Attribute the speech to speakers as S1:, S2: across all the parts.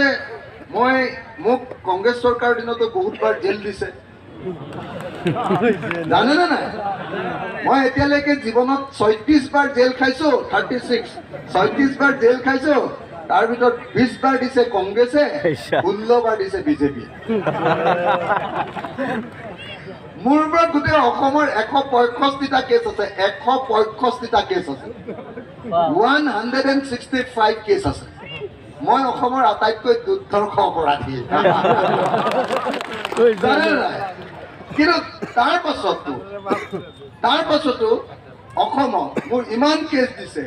S1: যে মই মোক কংগ্ৰেছ চৰকাৰৰ দিনতো বহুতবাৰ জেল দিছে। জানেনে নাই? মই এতিয়ালৈকে জীৱনত ছয়ত্ৰিশ বাৰ জেল খাইছো থাৰ্টি ছিক্স ছয়ত্ৰিশ বাৰ জেল খাইছো তাৰ ভিতৰত বিছ বাৰ দিছে কংগ্ৰেছে ষোল্ল বাৰ দিছে বিজেপিয়ে মোৰ ওপৰত গোটেই অসমৰ এশ পঁয়ষষ্ঠিটা কেছ আছে এশ পঁয়ষষ্ঠিটা কেছ আছে। One hundred and sixty five case আছে। মই অসমৰ আটাইতকৈ দুৰ্ধৰ্ষ অপৰাধী জানে নাই? কিন্তু তাৰ পাছতো তাৰ পাছতো অসমত মোৰ ইমান কেছ দিছে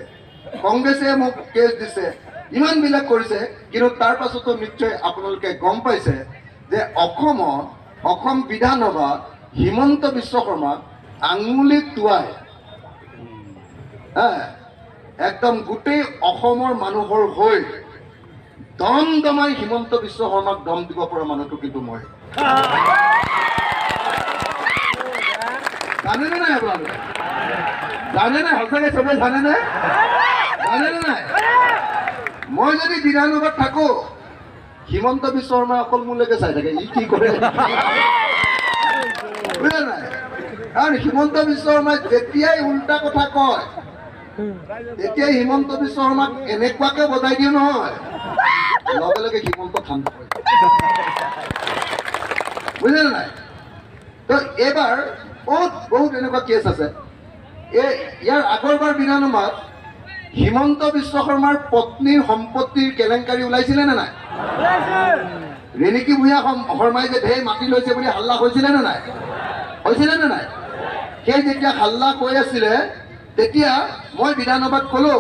S1: কংগ্ৰেছে মোক কেছ দিছে ইমানবিলাক কৰিছে কিন্তু তাৰ পাছতো নিশ্চয় আপোনালোকে গম পাইছে যে অসমত অসম বিধানসভাত হিমন্ত বিশ্ব শৰ্মাক আঙুলিত টোৱাই একদম গোটেই অসমৰ মানুহৰ হৈ দম দমাই হিমন্ত বিশ্ব শৰ্মাক দম দিব পৰা মানুহটো কিন্তু মই। জানেনে নাই আপোনালোকে? জানেনে সঁচাকে চবে জানেনে? জানেনে নাই? মই যদি বিধানসভাত থাকো হিমন্ত বিশ্ব শৰ্মাই অকল মোলৈকে চাই থাকে ই কি কৰে? বুজিলে নাই? কাৰণ হিমন্ত বিশ্ব শৰ্মাই যেতিয়াই উল্টা কথা কয় তেতিয়াই হিমন্ত বিশ্ব শৰ্মাক এনেকুৱাকে বজাই দিয়ে নহয়। লগে লগে হিমন্ত ঠাণ্ডা পৰে বুজিলে নাই? তো এইবাৰ বহুত বহুত এনেকুৱা কেছ আছে। এই ইয়াৰ আগৰবাৰ বিধানসভাত হিমন্ত বিশ্ব শৰ্মাৰ পত্নীৰ সম্পত্তিৰ কেলেংকাৰী ওলাইছিলে নে নাই? ৰেণিকী ভূঞা শৰ্ম- শৰ্মাই যে ঢেৰ মাটি লৈছে বুলি হাল্লা হৈছিলে নে নাই? হৈছিলে নে নাই? সেই যেতিয়া হাল্লা কৈ আছিলে তেতিয়া মই বিধানসভাত ক'লো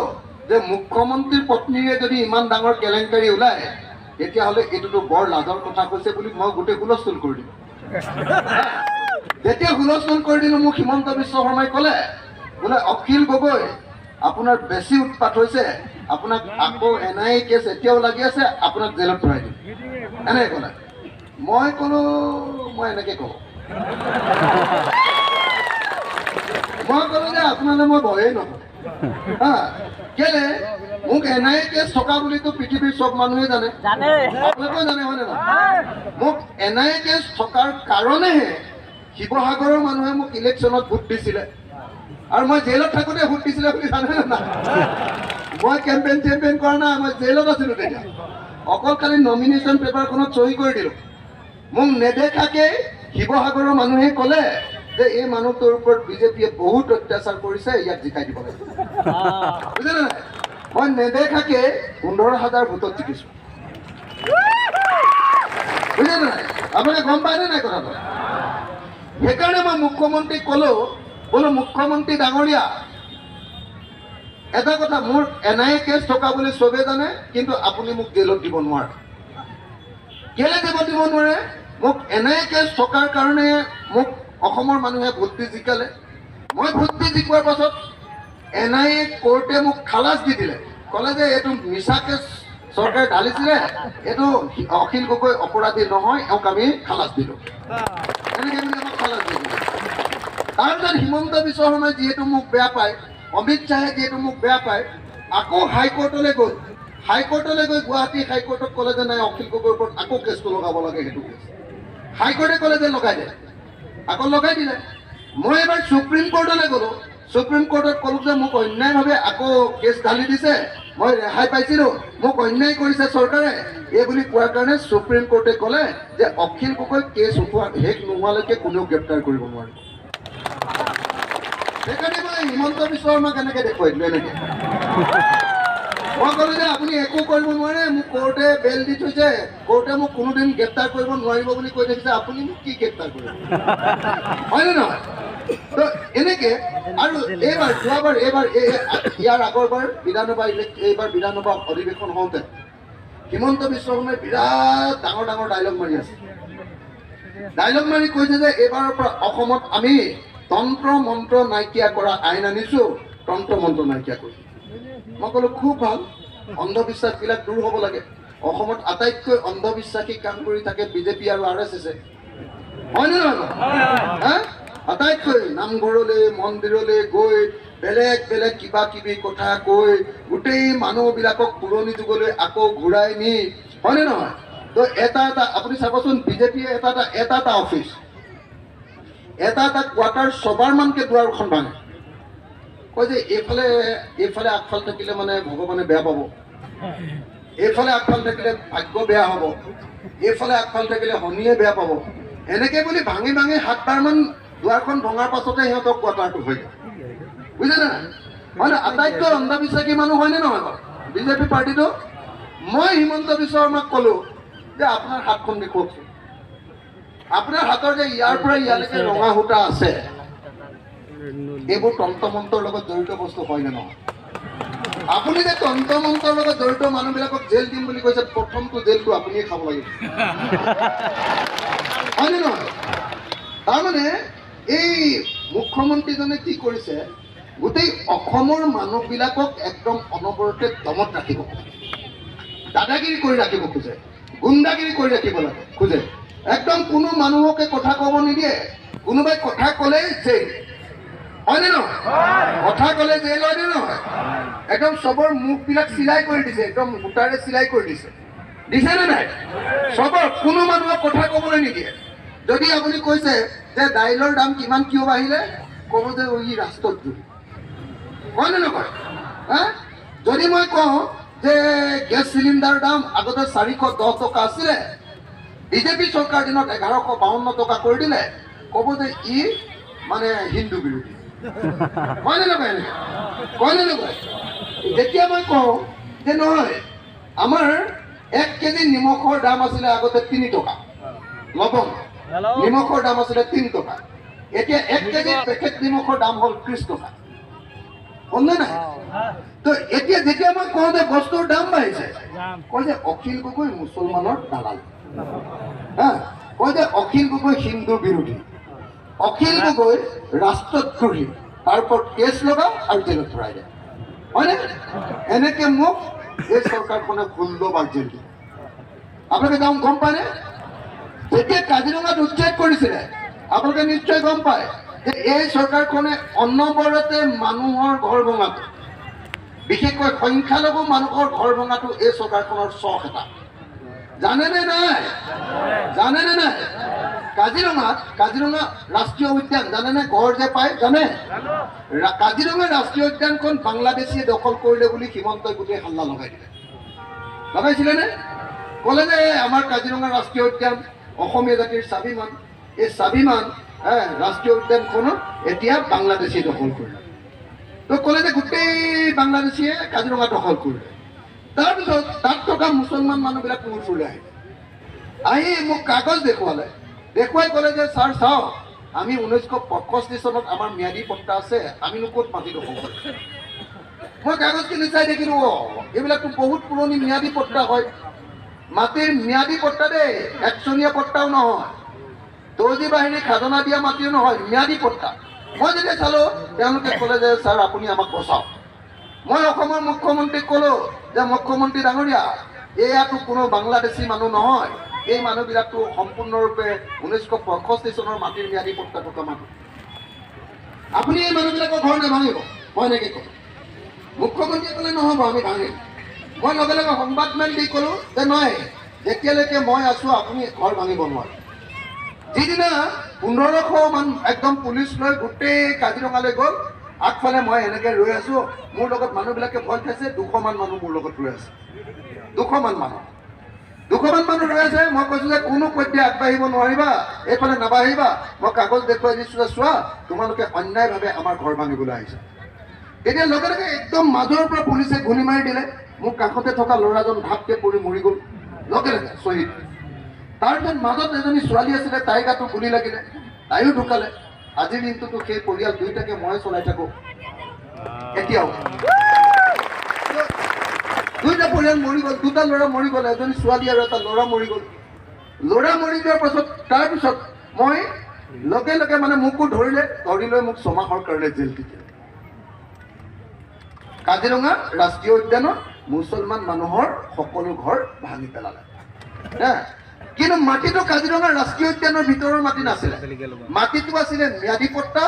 S1: যে মুখ্যমন্ত্ৰীৰ পত্নীৰে যদি ইমান ডাঙৰ কেলেংকাৰী ওলায় তেতিয়াহ'লে এইটোতো বৰ লাজৰ কথা কৈছে বুলি মই গোটেই হুলস্থুল কৰি দিলোঁ। যেতিয়া হুলস্থুল কৰি দিলোঁ মোক হিমন্ত বিশ্ব শৰ্মাই ক'লে বোলে অখিল গগৈ আপোনাৰ বেছি উৎপাত হৈছে আপোনাক আকৌ এন আই কেছ এতিয়াও লাগি আছে আপোনাক জেলত ভৰাই দিম। এনেকৈ ক'লে। মই ক'লো মই এনেকৈ কওঁ। মই ক'লো যে আপোনালৈ মই ভয়েই নকৰোঁ হা কেলে? মোক এন আই এ কেছ থকা বুলিতো পৃথিৱীৰ চব মানুহে জানে।
S2: জানে।
S1: আপোনালোকেও জানে হয়নে নহয়? মোক এন আই এ কেছ থকাৰ কাৰণেহে শিৱসাগৰৰ মানুহে মোক ইলেকশ্যনত ভোট দিছিলে। আৰু মই জেলত থাকোঁতে ভোট দিছিলে বুলি জানে নাই? মই কেম্পেইন চেম্পেইন কৰা নাই মই জেলত আছিলোঁ তেতিয়া। অকল খালি নমিনেশ্যন পেপাৰখনত চহী কৰি দিলোঁ। মোক নেদেখাকে শিৱসাগৰৰ মানুহে ক'লে যে এই মানুহটোৰ ওপৰত বিজেপিয়ে বহুত অত্যাচাৰ কৰিছে ইয়াক জিকাই দিব লাগে বুজিলে নাই? মই নেদেখাকে পোন্ধৰ হাজাৰ ভোটত জিকিছোঁ। বুজিলে নাই? আপোনালোকে গম পায়নে নাই কথাটো? সেইকাৰণে মই মুখ্যমন্ত্ৰীক ক'লো বোলো মুখ্যমন্ত্ৰী ডাঙৰীয়া এটা কথা মোৰ এন আই এ কেছ থকা বুলি চবে জানে কিন্তু আপুনি মোক জেলত দিব নোৱাৰে। কেলে দিব দিব নোৱাৰে? মোক এন আই এ কেছ থকাৰ কাৰণে মোক অসমৰ মানুহে ভোট দি জিকালে। মই ভোট দি জিকোৱাৰ পাছত এন আই এ কোৰ্টে মোক খালাচ দি দিলে। ক'লে যে এইটো মিছাকে চৰকাৰে ঢালিছিলে এইটো অখিল গগৈ অপৰাধী নহয় এওঁক আমি খালাচ দিলোঁ। এনেকৈ বুলি আমাক খালাচ দি দিলে। তাৰপিছত হিমন্ত বিশ্ব শৰ্মাই যিহেতু মোক বেয়া পায় অমিত শ্বাহে যিহেতু মোক বেয়া পায় আকৌ হাইকোৰ্টলৈ গ'ল। হাইকোৰ্টলৈ গৈ গুৱাহাটী হাইকোৰ্টত ক'লে যে নাই অখিল গগৈৰ ওপৰত আকৌ কেছটো লগাব লাগে সেইটো কেছ। হাইকোৰ্টে ক'লে যে লগাই দে। আকৌ লগাই দিলে। মই এবাৰ সুপ্ৰিম কোৰ্টলৈ গ'লোঁ। সুপ্ৰিম কোৰ্টত ক'লোঁ যে মোক অন্যায়ভাৱে আকৌ কেছ ঢালি দিছে। মই ৰেহাই পাইছিলোঁ। মোক অন্যায় কৰিছে চৰকাৰে। এই বুলি কোৱাৰ কাৰণে সুপ্ৰিম কোৰ্টে ক'লে যে অখিল গগৈ কেছ উঠোৱা শেষ নোহোৱালৈকে কোনেও গ্ৰেপ্তাৰ কৰিব নোৱাৰিব সেইকাৰণে মই হিমন্ত বিশ্ব শৰ্মাক এনেকৈ দেখুৱাই দিলোঁ এনেকৈ। মই ক'লো যে আপুনি একো কৰিব নোৱাৰে, মোক কোৰ্টে বেল দি থৈছে, কোৰ্টে মোক কোনোদিন গ্ৰেপ্তাৰ কৰিব নোৱাৰিব বুলি কৈ থাকিছে, আপুনি মোক কি গ্ৰেপ্তাৰ কৰিব? হয়নে নহয়? তো এনেকে, আৰু এইবাৰ, যোৱাবাৰ, এইবাৰ, এই, ইয়াৰ আগৰবাৰ বিধানসভা এইবাৰ বিধানসভা অধিৱেশন হওঁতে হিমন্ত বিশ্ব শৰ্মাই বিৰাট ডাঙৰ ডাঙৰ ডাইলগ মাৰি আছে। ডাইলগ মাৰি কৈছে যে এইবাৰৰ পৰা অসমত আমি তন্ত্ৰ মন্ত্ৰ নাইকিয়া কৰা আইন আনিছো তন্ত্ৰ মন্ত্ৰ নাইকিয়া কৰিছো। মই ক'লো খুব ভালো। অন্ধবিশ্বাসবিলাক দূৰ হ'ব লাগে। অসমত আটাইতকৈ অন্ধবিশ্বাসী কাম কৰি থাকে বিজেপি আৰু আৰ এছ এছে। হয়নে নহয়? আটাইতকৈ নামঘৰলৈ, মন্দিৰলৈ গৈ বেলেগ বেলেগ কিবা কিবি কথা কৈ গোটেই মানুহবিলাকক পুৰণি যুগলৈ আকৌ ঘূৰাই নি। হয়নে নহয়? তো এটা এটা, আপুনি চাবচোন, বিজেপিয়ে এটা এটা এটা এটা অফিচ এটা এটা কোৱাৰ্টাৰ ছবাৰমানকে দুৱাৰখন ভাঙে। কয় যে এইফালে এইফালে আগফাল থাকিলে মানে ভগৱানে বেয়া পাব। এইফালে আগফাল থাকিলে ভাগ্য বেয়া হ'ব। এইফালে আগফাল থাকিলে শনিয়ে বেয়া পাব। এনেকে বুলি ভাঙি ভাঙি সাতবাৰমান দুৱাৰখন ভঙাৰ পাছতে সিহঁতৰ কোৱাৰ্টাৰটো হৈ যায়। বুজিছে নে মানে আটাইতকৈ অন্ধবিশ্বাসী মানুহ হয়নে নহয় বাৰু? বিজেপি পাৰ্টিটো? মই হিমন্ত বিশ্ব শৰ্মাক ক'লো যে আপোনাৰ হাতখন দেখুৱাওকচোন। আপোনাৰ হাতৰ যে ইয়াৰ পৰা ইয়ালৈকে ৰঙা সূতা আছে এইবোৰ তন্ত্ৰমন্ত্ৰৰ লগত জড়িত বস্তু হয় নে নহয়। আপুনি যে তন্ত্ৰমন্ত্ৰৰ লগত জড়িত মানুহবিলাকক জেল দিম বুলি কৈছে, প্ৰথমটো জেলটো আপুনিয়ে খাব লাগিব হয়নে নহয়? তাৰমানে এই মুখ্যমন্ত্ৰীজনে কি কৰিছে, গোটেই অসমৰ মানুহবিলাকক একদম অনবৰতে দমত ৰাখিব দাদাগিৰি কৰি ৰাখিব খোজে, গুণ্ডাগিৰি কৰি ৰাখিব লাগে, খোজে। একদম কোনো মানুহকে কথা ক'ব নিদিয়ে, কোনোবাই কথা ক'লেই জেল। হয়নে নহয় কথা ক'লে জেল হয়নে নহয়? একদম চবৰ মুখবিলাক চিলাই কৰি দিছে একদম সূতাৰে চিলাই কৰি দিছে। দিছে নে নাই? চবৰ কোনো মানুহক কথা ক'বলৈ নিদিয়ে। যদি আপুনি কৈছে যে দাইলৰ দাম কিমান কিয় বাঢ়িলে ক'ব যে ই ৰাষ্ট্ৰদ্ৰোহী হয়নে নকয় হা? যদি মই কওঁ যে গেছ চিলিণ্ডাৰ দাম আগতে চাৰিশ দহ টকা আছিলে বিজেপি চৰকাৰ দিনত এঘাৰশ বাৱন্ন টকা কৰি দিলে ক'ব যে ই মানে হিন্দু বিৰোধী। হয়নে নকয় এনেকে কয়নে যেতিয়া মই কওঁ যে নহয় আমাৰ এক কেজি নিমখৰ দাম আছিলে আগতে তিনি টকা লবং নিমখৰ দাম আছিলে তিনি টকা এতিয়া এক কেজি পেকেট নিমখৰ দাম হ'ল ত্ৰিছ টকা হ'লনে নাই তো এতিয়া যেতিয়া মই কওঁ যে বস্তুৰ দাম বাঢ়িছে কয় যে অখিল গগৈ মুছলমানৰ দালাল হা কয় যে অখিল গগৈ হিন্দু বিৰোধী অখিল গগৈ ৰাষ্ট্ৰদ্ৰোহী তাৰ ওপৰত কেছ লগাও আৰু জেলত ভৰাই দিয়ে। হয়নে? এনেকে মোক এই চৰকাৰখনে ষোল্লবাৰ জেল দিয়ে আপোনালোকে যাওঁ গম পায়নে যেতিয়া কাজিৰঙাত উচ্ছেদ কৰিছিলে। আপোনালোকে নিশ্চয় গম পায় যে এই চৰকাৰখনে অনবৰতে মানুহৰ ঘৰ ভঙাটো বিশেষকৈ সংখ্যালঘু মানুহৰ ঘৰ ভঙাটো এই চৰকাৰখনৰ চখ এটা। জানেনে নাই? জানেনে নাই? কাজিৰঙাত কাজিৰঙা ৰাষ্ট্ৰীয় উদ্যান জানেনে গড় যে পায়, জানে? কাজিৰঙা ৰাষ্ট্ৰীয় উদ্যানখন বাংলাদেশীয়ে দখল কৰিলে বুলি হিমন্তই গোটেই হাল্লা লগাই দিলে। লগাইছিলে নে? ক'লে যে আমাৰ কাজিৰঙা ৰাষ্ট্ৰীয় উদ্যান, অসমীয়া জাতিৰ স্বাভিমান। এই স্বাভিমান ৰাষ্ট্ৰীয় উদ্যানখনত এতিয়া বাংলাদেশীয়ে দখল কৰিলে। তো ক'লে যে, গোটেই বাংলাদেশীয়ে কাজিৰঙা দখল কৰিলে। তাৰপিছত তাত থকা মুছলমান মানুহবিলাক মোৰ ওচৰলৈ আহিলে? আহি মোক কাগজ দেখুৱালে। দেখুৱাই ক'লে যে, ছাৰ, চাওক, আমি ঊনৈছশ পঁয়ষষ্ঠি চনত আমাৰ ম্যাদী পট্টা আছে আমিনো ক'ত দখল মই কাগজখিনি চাই দেখিলো এইবিলাকতো বহুত পুৰণি ম্যাদী পট্টা হয়। মাটিৰ ম্যাদী পট্টা দেই, একচনীয়া পট্টাও নহয়। দৰ্জী বাহিনী খাজনা দিয়া মাটিও নহয়, ম্যাদী পট্টা। মই যেতিয়া চালো, তেওঁলোকে ক'লে যে, ছাৰ, আপুনি আমাক বচাওক। মই অসমৰ মুখ্যমন্ত্ৰীক ক'লো যে, মুখ্যমন্ত্ৰী ডাঙৰীয়া, এয়াতো কোনো বাংলাদেশী মানুহ নহয়। এই মানুহবিলাকতো সম্পূৰ্ণৰূপে ঊনৈছশ পঁয়ষষ্ঠি চনৰ মাটিৰ ম্যাদী থকা মানুহ। আপুনি এই মানুহবিলাকৰ ঘৰ নাভাঙিব। মই এনেকৈ ক'লো মুখ্যমন্ত্ৰীয়ে ক'লে নহ'ব আমি ভাঙিম। মই লগে লগে সংবাদমেল দি ক'লো যে নহয় যেতিয়ালৈকে মই আছোঁ আপুনি ঘৰ ভাঙিব নোৱাৰে। যিদিনা পোন্ধৰশ মান একদম পুলিচ লৈ গোটেই কাজিৰঙালৈ গ'ল আগফালে মই এনেকৈ ৰৈ আছোঁ। মোৰ লগত মানুহবিলাকে ভয় খাইছে দুশমান মানুহ মোৰ লগত ৰৈ আছে। দুশমান মানুহ। দুশমান মানুহ ৰৈ আছে মই কৈছোঁ যে কোনো পধ্যে আগবাঢ়িব নোৱাৰিবা এইফালে নাবাঢ়িবা। মই কাগজ দেখুৱাই দিছোঁ যে চোৱা তোমালোকে অন্যায়ভাৱে আমাৰ ঘৰ ভাঙিবলৈ আহিছা। তেতিয়া লগে লগে একদম মাজৰ পৰা পুলিচে গুলি মাৰি দিলে। মোৰ কাষতে থকা ল'ৰাজন ঢাপকে পৰি মৰি গ'ল। লগে লগে শ্বহীদ। তাৰপিছত মাজত এজনী ছোৱালী আছিলে তাইৰ গাতো গুলি লাগিলে। তাইও ঢুকালে। আজিৰ দিনটোতো সেই পৰিয়াল দুয়োটাকে মই চলাই থাকো। এতিয়াও। দুইটা পৰিয়াল মৰি গ'ল দুটা ল'ৰা মৰি গ'ল এজনী ছোৱালী আৰু এটা ল'ৰা মৰি গ'ল। ল'ৰা মৰি যোৱাৰ পাছত তাৰপিছত মই লগে লগে মানে মোকো ধৰিলে ধৰি লৈ মোক ছমাহৰ কাৰণে জেল দিলে। কাজিৰঙা ৰাষ্ট্ৰীয় উদ্যানত মুছলমান মানুহৰ সকলো ঘৰ ভাঙি পেলালে? কিন্তু মাটিটো কাজিৰঙা ৰাষ্ট্ৰীয় উদ্যানৰ ভিতৰৰ মাটি নাছিলে। মাটিটো আছিলে ম্যাদী পট্টা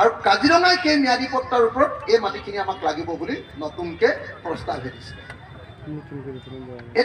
S1: আৰু কাজিৰঙাই সেই ম্যাদী পট্টাৰ ওপৰত এই মাটিখিনি আমাক লাগিব বুলি নতুনকে প্ৰস্তাৱ দিছিলে ਮੀਟਿੰਗ ਦੇ ਵਿੱਚ ਰਹਿੰਦਾ ਹੈ